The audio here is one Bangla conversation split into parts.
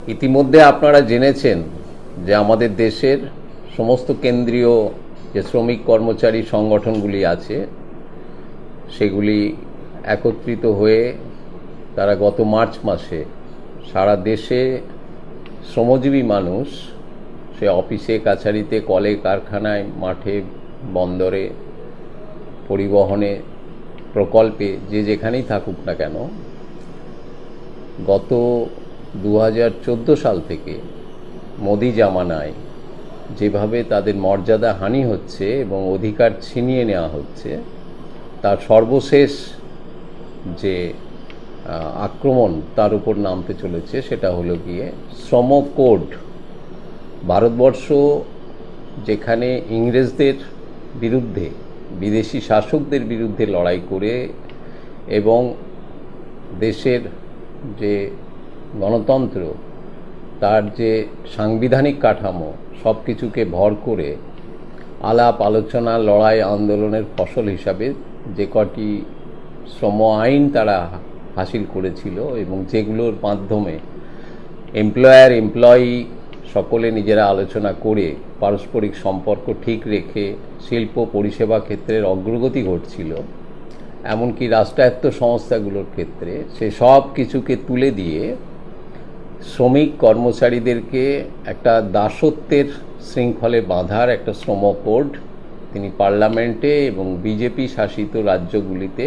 ইতিমধ্যে আপনারা জেনেছেন যে আমাদের দেশের সমস্ত কেন্দ্রীয় যে শ্রমিক কর্মচারী সংগঠনগুলি আছে, সেগুলি একত্রিত হয়ে তারা গত মার্চ মাসে সারা দেশে শ্রমজীবী মানুষ সে অফিসে, কাছারিতে, কলে, কারখানায়, মাঠে, বন্দরে, পরিবহনে প্রকল্পে যে যেখানেই থাকুক না কেন, গত দু হাজার চোদ্দ সাল থেকে মোদি জামানায় যেভাবে তাদের মর্যাদা হানি হচ্ছে এবং অধিকার ছিনিয়ে নেওয়া হচ্ছে, তার সর্বশেষ যে আক্রমণ তার উপর নামতে চলেছে সেটা হলো গিয়ে শ্রম কোড। ভারতবর্ষ যেখানে ইংরেজদের বিরুদ্ধে, বিদেশি শাসকদের বিরুদ্ধে লড়াই করে এবং দেশের যে গণতন্ত্র, তার যে সাংবিধানিক কাঠামো সব কিছুকে ভর করে আলাপ, আলোচনা, লড়াই, আন্দোলনের ফসল হিসাবে যে কটি শ্রম আইন তারা হাসিল করেছিল এবং যেগুলোর মাধ্যমে এমপ্লয়ার এমপ্লয়ি সকলে নিজেরা আলোচনা করে পারস্পরিক সম্পর্ক ঠিক রেখে শিল্প পরিষেবা ক্ষেত্রের অগ্রগতি ঘটছিল। এমনকি রাষ্ট্রায়ত্ত সংস্থাগুলোর ক্ষেত্রে সে সব কিছুকে তুলে দিয়ে শ্রমিক কর্মচারীদেরকে একটা দাসত্বের শৃঙ্খলে বাঁধার একটা শ্রম কোড তিনি পার্লামেন্টে এবং বিজেপি শাসিত রাজ্যগুলিতে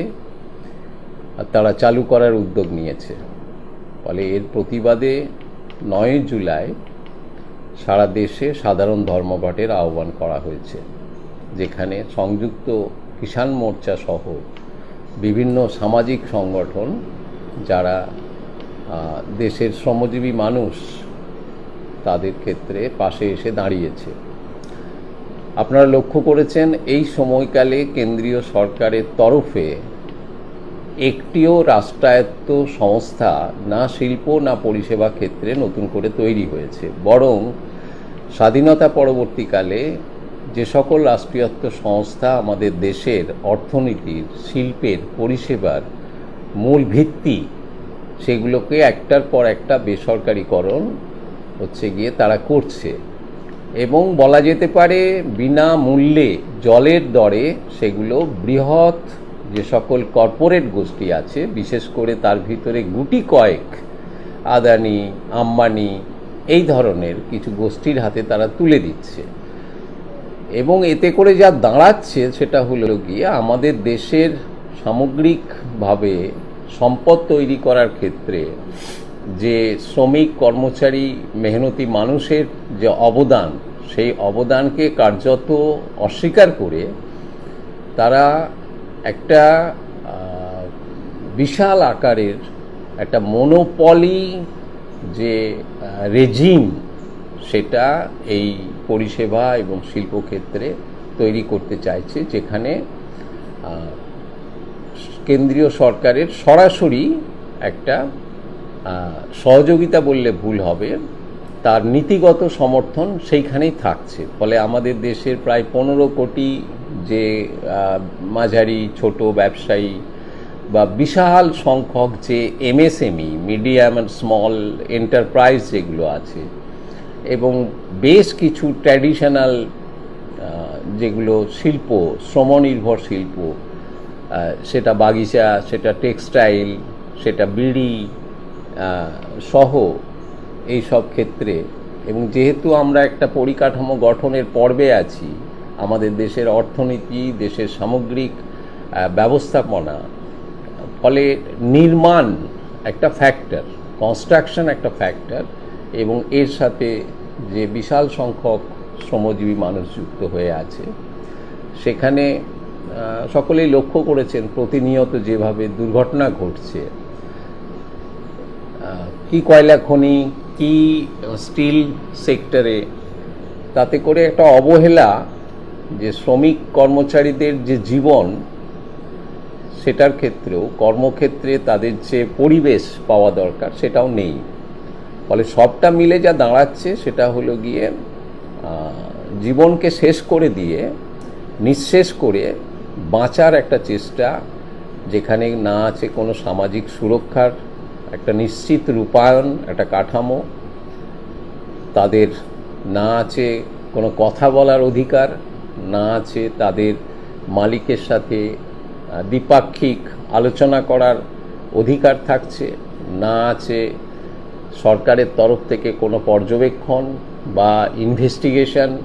তারা চালু করার উদ্যোগ নিয়েছে। ফলে এর প্রতিবাদে নয় জুলাই সারা দেশে সাধারণ ধর্মঘটের আহ্বান করা হয়েছে, যেখানে সংযুক্ত কিষাণ মোর্চা সহ বিভিন্ন সামাজিক সংগঠন যারা দেশের শ্রমজীবী মানুষ তাদের ক্ষেত্রে পাশে এসে দাঁড়িয়েছে। আপনারা লক্ষ্য করেছেন, এই সময়কালে কেন্দ্রীয় সরকারের তরফে একটিও রাষ্ট্রায়ত্ত সংস্থা না শিল্প না পরিষেবা ক্ষেত্রে নতুন করে তৈরি হয়েছে। বরং স্বাধীনতা পরবর্তীকালে যে সকল রাষ্ট্রীয়ত্ব সংস্থা আমাদের দেশের অর্থনীতির, শিল্পের, পরিষেবার মূল ভিত্তি সেগুলোকে একটার পর একটা বেসরকারীকরণ হচ্ছে গিয়ে তারা করছে। এবং বলা যেতে পারে, বিনামূল্যে জলের দরে সেগুলো বৃহৎ যে সকল কর্পোরেট গোষ্ঠী আছে, বিশেষ করে তার ভিতরে গুটি কয়েক, আদানি, আম্বানি, এই ধরনের কিছু গোষ্ঠীর হাতে তারা তুলে দিচ্ছে। এবং এতে করে যা দাঁড়াচ্ছে সেটা হলো গিয়ে আমাদের দেশের সামগ্রিকভাবে সম্পদ তৈরি করার ক্ষেত্রে যে শ্রমিক, কর্মচারী, মেহনতি মানুষের যে অবদান, সেই অবদানকে কার্যত অস্বীকার করে তারা একটা বিশাল আকারের একটা মনোপলি যে রেজিম সেটা এই পরিষেবা এবং শিল্পক্ষেত্রে তৈরি করতে চাইছে, যেখানে কেন্দ্রীয় সরকারের সরাসরি একটা সহযোগিতা বললে ভুল হবে। তার নীতিগত সমর্থন সেইখানেই থাকছে। ফলে আমাদের দেশের প্রায় পনেরো কোটি যে মাঝারি, ছোট ব্যবসায়ী বা বিশাল সংখ্যক যে MSME, medium and small enterprise যেগুলো আছে, এবং বেশ কিছু ট্র্যাডিশনাল যেগুলো শিল্প, শ্রমনির্ভর শিল্প সেটা বাগিচা, সেটা টেক্সটাইল, সেটা বিড়ি সহ এই সব ক্ষেত্রে। এবং যেহেতু আমরা একটা পরিকাঠামো গঠনের পর্বে আছি, আমাদের দেশের অর্থনীতি, দেশের সামগ্রিক ব্যবস্থাপনা, ফলে নির্মাণ একটা ফ্যাক্টর কনস্ট্রাকশন একটা ফ্যাক্টর এবং এর সাথে যে বিশাল সংখ্যক শ্রমজীবী মানুষ যুক্ত হয়ে আছে, সেখানে সকলেই লক্ষ্য করেছেন প্রতিনিয়ত যেভাবে দুর্ঘটনা ঘটছে। কি কয়লা খনি, কি স্টিল সেক্টরে, তাতে করে একটা অবহেলা যে শ্রমিক কর্মচারীদের যে জীবন, সেটার ক্ষেত্রেও কর্মক্ষেত্রে তাদের যে পরিবেশ পাওয়া দরকার সেটাও নেই। ফলে সবটা মিলে যা দাঁড়াচ্ছে সেটা হলো গিয়ে জীবনকে শেষ করে দিয়ে, নিঃশেষ করে বাঁচার একটা চেষ্টা, যেখানে না আছে কোনো সামাজিক সুরক্ষার একটা নিশ্চিত রূপায়ণ, একটা কাঠামো। তাদের না আছে কোনো কথা বলার অধিকার, না আছে তাদের মালিকের সাথে দ্বিপাক্ষিক আলোচনা করার অধিকার থাকছে। না আছে সরকারের তরফ থেকে কোনো পর্যবেক্ষণ বা ইনভেস্টিগেশন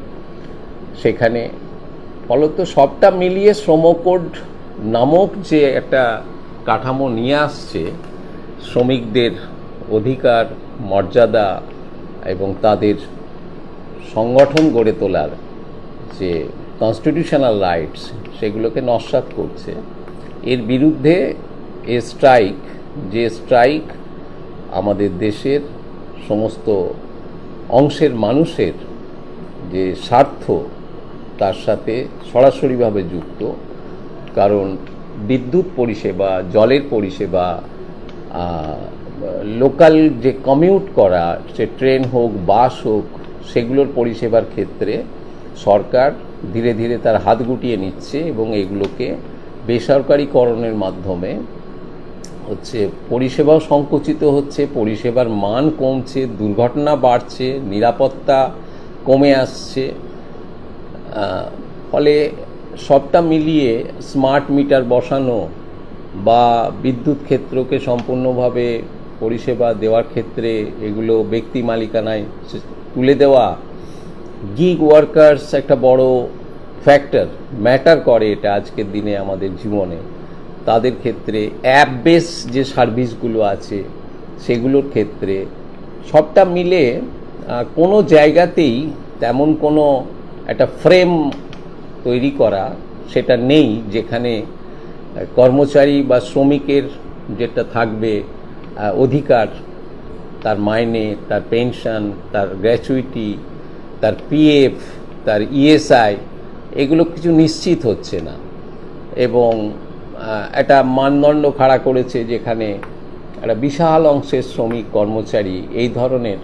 সেখানে ফলত সবটা মিলিয়ে শ্রমকোড নামক যে একটা কাঠামো নিয়ে আসছে, শ্রমিকদের অধিকার, মর্যাদা এবং তাদের সংগঠন গড়ে তোলার যে কনস্টিটিউশনাল রাইটস সেগুলোকে নস্বাত করছে, এর বিরুদ্ধে এ স্ট্রাইক যে স্ট্রাইক আমাদের দেশের সমস্ত অংশের মানুষের যে স্বার্থ তার সাথে সরাসরিভাবে যুক্ত, কারণ বিদ্যুৎ পরিষেবা, জলের পরিষেবা লোকাল যে কমিউট করা, সে ট্রেন হোক, বাস হোক, সেগুলোর পরিষেবার ক্ষেত্রে সরকার ধীরে ধীরে তার হাত গুটিয়ে নিচ্ছে এবং এগুলোকে বেসরকারিকরণের মাধ্যমে হচ্ছে পরিষেবাও সংকুচিত হচ্ছে, পরিষেবার মান কমছে, দুর্ঘটনা বাড়ছে, নিরাপত্তা কমে আসছে। ফলে সবটা মিলিয়ে স্মার্ট মিটার বসানো বা বিদ্যুৎ ক্ষেত্রকে সম্পূর্ণভাবে পরিষেবা দেওয়ার ক্ষেত্রে এগুলো ব্যক্তি মালিকানায় তুলে দেওয়া গিগ ওয়ার্কার্স একটা বড় ফ্যাক্টর ম্যাটার করে এটা আজকের দিনে আমাদের জীবনে। তাদের ক্ষেত্রে অ্যাপ বেস যে সার্ভিসগুলো আছে, সেগুলোর ক্ষেত্রে সবটা মিলে কোনো জায়গাতেই তেমন কোনো একটা ফ্রেম তৈরি করা সেটা নেই যেখানে কর্মচারী বা শ্রমিকের যেটা থাকবে অধিকার, তার মাইনে, তার পেনশন, তার গ্র্যাচুইটি, তার পিএফ, তার ইএসআই, এগুলো কিছু নিশ্চিত হচ্ছে না। এবং একটা মানদণ্ড খাড়া করেছে যেখানে একটা বিশাল অংশের শ্রমিক, কর্মচারী এই ধরনের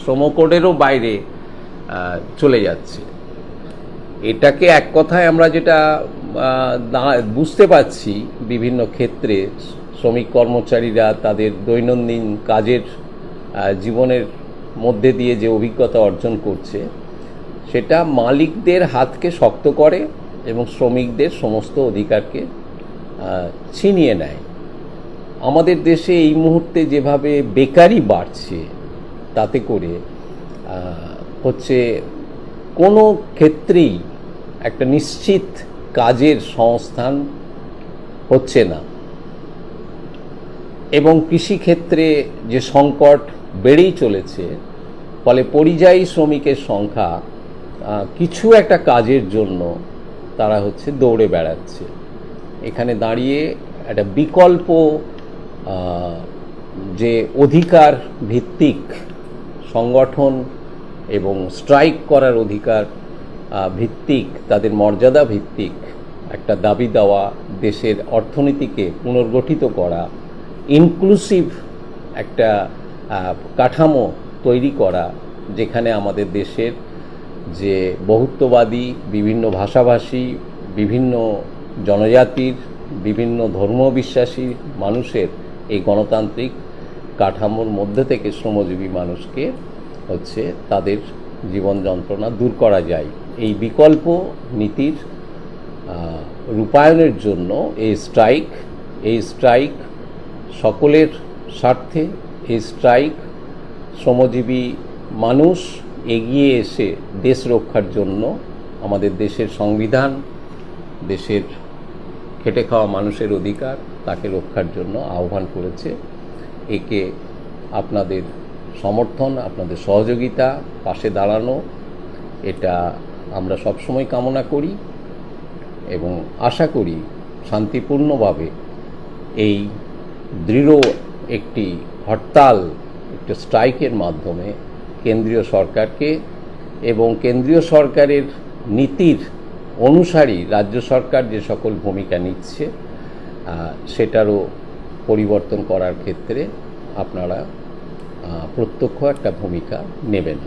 শ্রমকোডেরও বাইরে চলে যাচ্ছে। এটাকে এক কথায় আমরা যেটা বুঝতে পারছি বিভিন্ন ক্ষেত্রে, শ্রমিক কর্মচারীরা তাদের দৈনন্দিন কাজের জীবনের মধ্যে দিয়ে যে অভিজ্ঞতা অর্জন করছে, সেটা মালিকদের হাতকে শক্ত করে এবং শ্রমিকদের সমস্ত অধিকারকে ছিনিয়ে নেয়। আমাদের দেশে এই মুহূর্তে যেভাবে বেকারি বাড়ছে, তাতে করে হচ্ছে কোনো ক্ষেত্রেই একটা নিশ্চিত কাজের সংস্থান হচ্ছে না। এবং কৃষিক্ষেত্রে যে সংকট বেড়েই চলেছে, ফলে পরিযায়ী শ্রমিকের সংখ্যা কিছু একটা কাজের জন্য তারা হচ্ছে দৌড়ে বেড়াচ্ছে। এখানে দাঁড়িয়ে একটা বিকল্প যে অধিকার ভিত্তিক সংগঠন এবং স্ট্রাইক করার অধিকার ভিত্তিক, তাদের মর্যাদা ভিত্তিক একটা দাবি দেওয়া দেশের অর্থনীতিকে পুনর্গঠিত করা ইনক্লুসিভ একটা কাঠামো তৈরি করা, যেখানে আমাদের দেশের যে বহুত্ববাদী, বিভিন্ন ভাষাভাষী, বিভিন্ন জনজাতির, বিভিন্ন ধর্মবিশ্বাসী মানুষের এই গণতান্ত্রিক কাঠামোর মধ্যে থেকে শ্রমজীবী মানুষকে হচ্ছে তাদের জীবন যন্ত্রণা দূর করা যায়। এই বিকল্প নীতির রূপায়ণের জন্য এই স্ট্রাইক এই স্ট্রাইক সকলের স্বার্থে, এই স্ট্রাইক শ্রমজীবী মানুষ এগিয়ে এসে দেশ রক্ষার জন্য আমাদের দেশের সংবিধান, দেশের খেটে খাওয়া মানুষের অধিকার, তাকে রক্ষার জন্য আহ্বান করেছে। একে আপনাদের সমর্থন, আপনাদের সহযোগিতা, পাশে দাঁড়ানো, এটা আমরা সবসময় কামনা করি এবং আশা করি শান্তিপূর্ণভাবে এই দৃঢ় একটি হরতাল, একটি স্ট্রাইকের মাধ্যমে কেন্দ্রীয় সরকারকে এবং কেন্দ্রীয় সরকারের নীতির অনুসারী রাজ্য সরকার যে সকল ভূমিকা নিচ্ছে সেটারও পরিবর্তন করার ক্ষেত্রে আপনারা প্রত্যক্ষ একটা ভূমিকা নেবেন